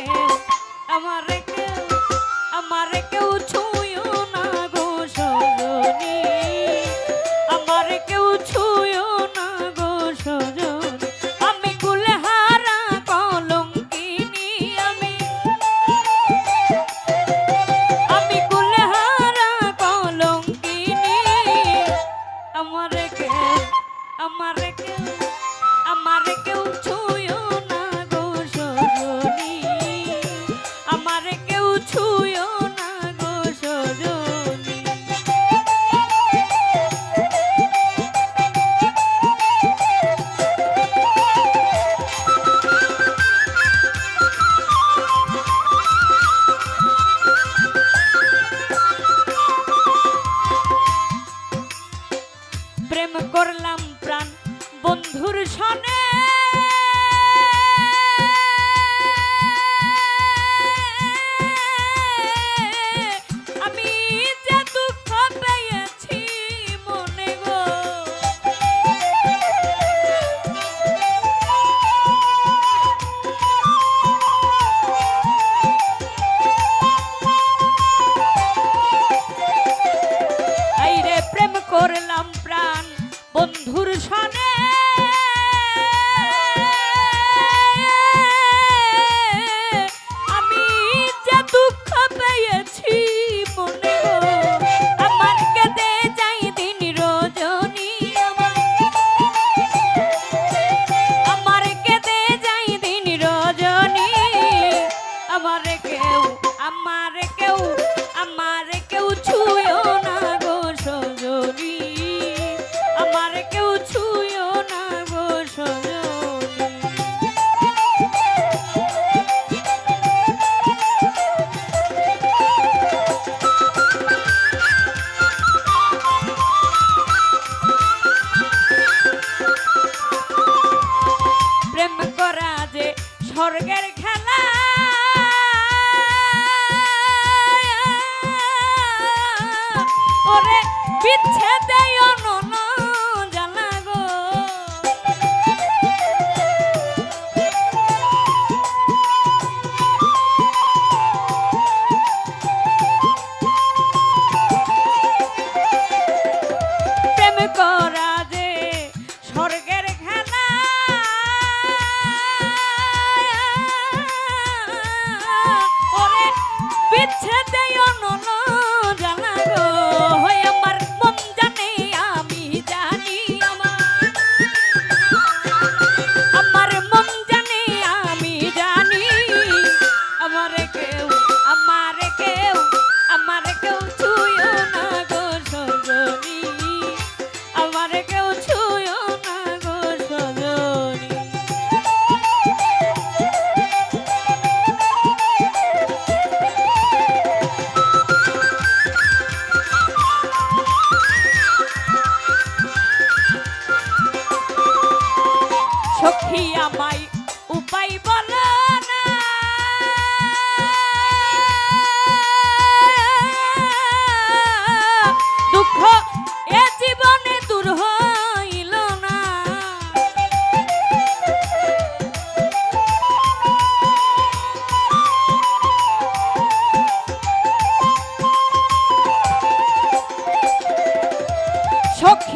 কেউ আমার কেউ আমার করলাম প্রাণ। বন্ধুর সনে ধূর স্বর্গের খেলা। ওরে বিচ্ছেদে অননা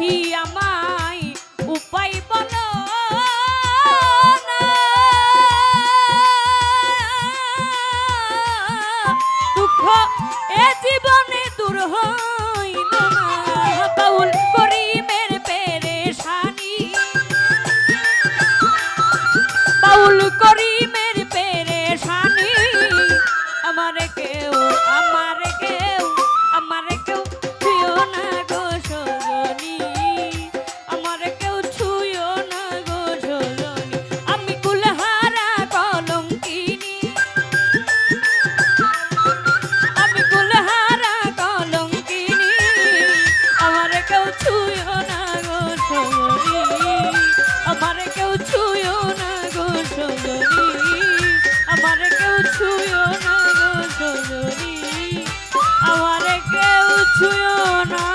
amiga. to your.